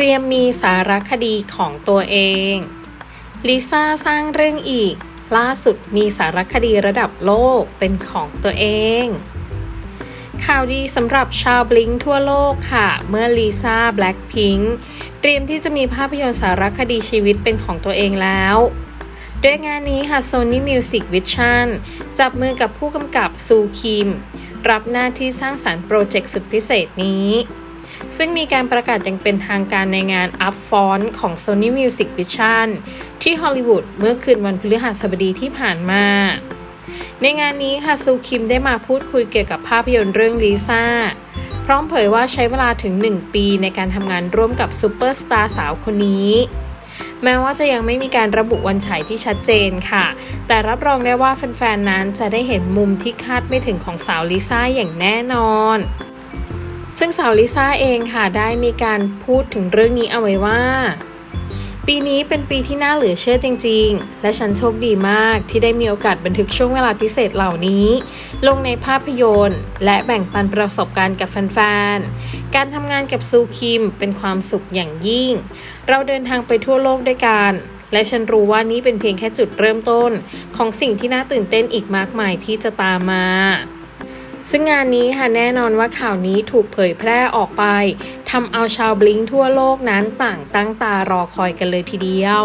เตรียมมีสารคดีของตัวเอง ลิซ่าสร้างเรื่องอีก ล่าสุดมีสารคดีระดับโลกเป็นของตัวเอง ข่าวดีสำหรับชาวบลิงทั่วโลกค่ะ เมื่อลิซ่าแบล็คพิงค์เตรียมที่จะมีภาพยนตร์สารคดีชีวิตเป็นของตัวเองแล้วด้วยงานนี้ค่ะ Sony Music Vision จับมือกับผู้กำกับซูคิม รับหน้าที่สร้างสารรค์โปรเจกต์สุดพิเศษนี้ ซึ่งมีการประกาศอย่างเป็นทางการในงาน Up f o n t ของ Sony Music Vision ที่ฮอลลีวูดเมื่อคืนวันพฤหัสบดีที่ผ่านมา ในงานนี้ค่ะซูคิมได้มาพูดคุยเกี่ยวกับภาพยนตร์เรื่องลิซ่าพร้อมเผยว่าใช้เวลาถึง 1 ปีในการทำงานร่วมกับซูเปอร์สตาร์สาวคนนี้แม้ว่าจะยังไม่มีการระบุวันฉายที่ชัดเจนค่ะ แต่รับรองได้ว่าแฟนๆ นั้นจะได้เห็นมุมที่คาดไม่ถึงของสาวลิซ่าอย่างแน่นอน ซึ่งสาวลิซ่าเองค่ะได้มีการพูดถึงเรื่องนี้เอาไว้ว่า ปีนี้เป็นปีที่น่าเหลือเชื่อจริง ๆ และฉันโชคดีมากที่ได้มีโอกาสบันทึกช่วงเวลาพิเศษเหล่านี้ ลงในภาพยนตร์ และแบ่งปันประสบการณ์กับแฟนๆ การทำงานกับซูคิมเป็นความสุขอย่างยิ่ง เราเดินทางไปทั่วโลกด้วยกันและฉันรู้ว่านี่เป็นเพียงแค่จุดเริ่มต้น ของสิ่งที่น่าตื่นเต้นอีกมากมายที่จะตามมา ซึ่งงานนี้ค่ะแน่นอนว่าข่าวนี้ถูกเผยแพร่ออกไปทำเอาชาวบลิงทั่วโลกนั้นต่างตั้งตารอคอยกันเลยทีเดียว